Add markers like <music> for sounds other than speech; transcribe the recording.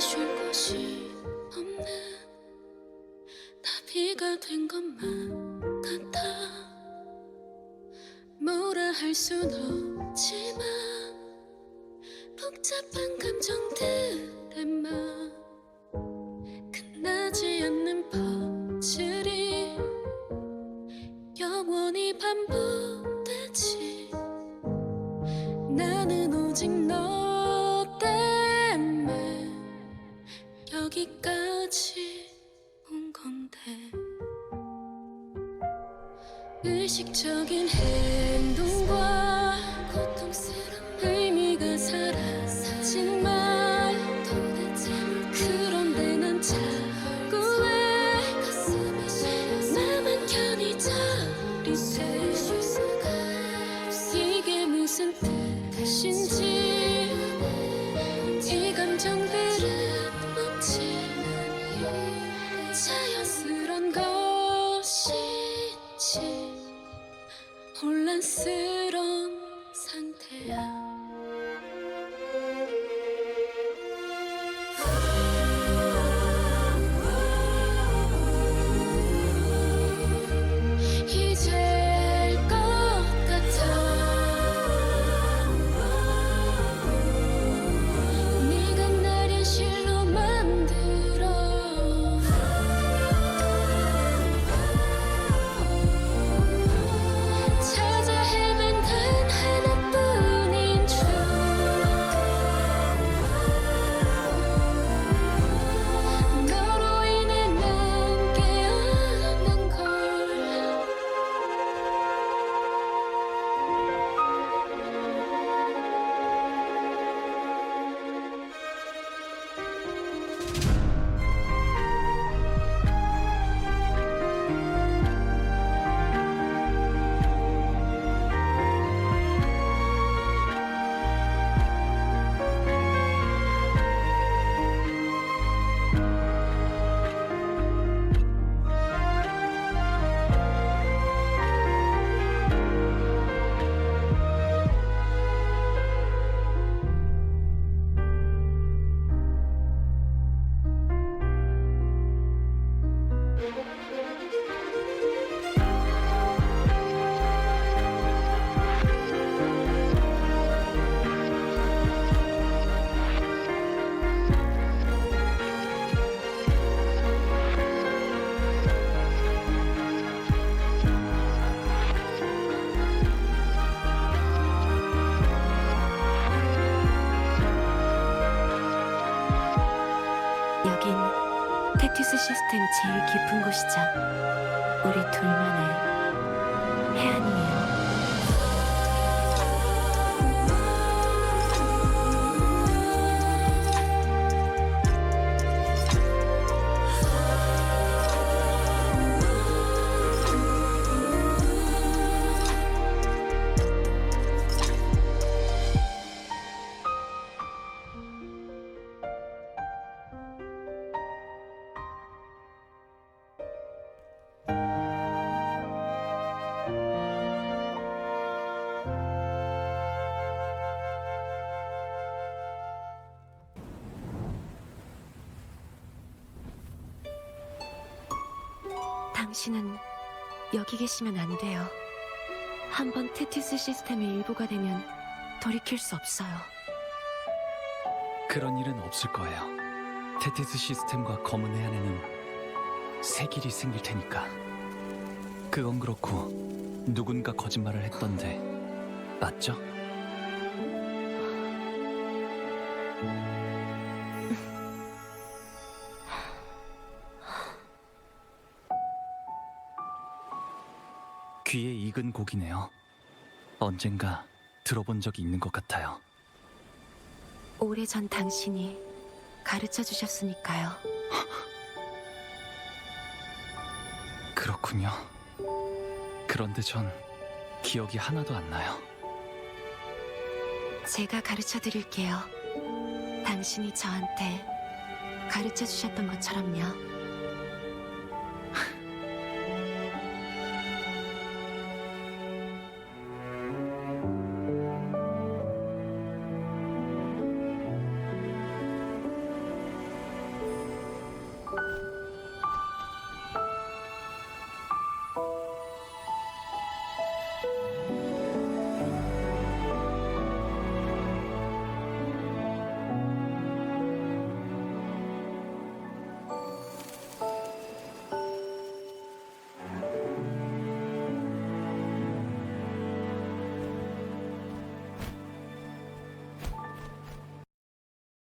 쉴 곳이 없는 나비가 된 것만 같아. 뭐라 할 순 없지만 복잡한 감정들의 맘 끝나지 않는 퍼즐이 영원히 반복 여기까지 온 건데. 의식적인 행동과 고통스러운 See. 테티스 시스템 제일 깊은 곳이죠. 우리 둘만의 당신은 여기 계시면 안 돼요. 한번 테티스 시스템의 일부가 되면 돌이킬 수 없어요. 그런 일은 없을 거예요. 테티스 시스템과 검은 해 안에는 새 길이 생길 테니까. 그건 그렇고 누군가 거짓말을 했던데 맞죠? 귀에 익은 곡이네요. 언젠가 들어본 적이 있는 것 같아요. 오래전 당신이 가르쳐 주셨으니까요. <laughs> 그렇군요. 그런데 전 기억이 하나도 안 나요. 제가 가르쳐 드릴게요. 당신이 저한테 가르쳐 주셨던 것처럼요.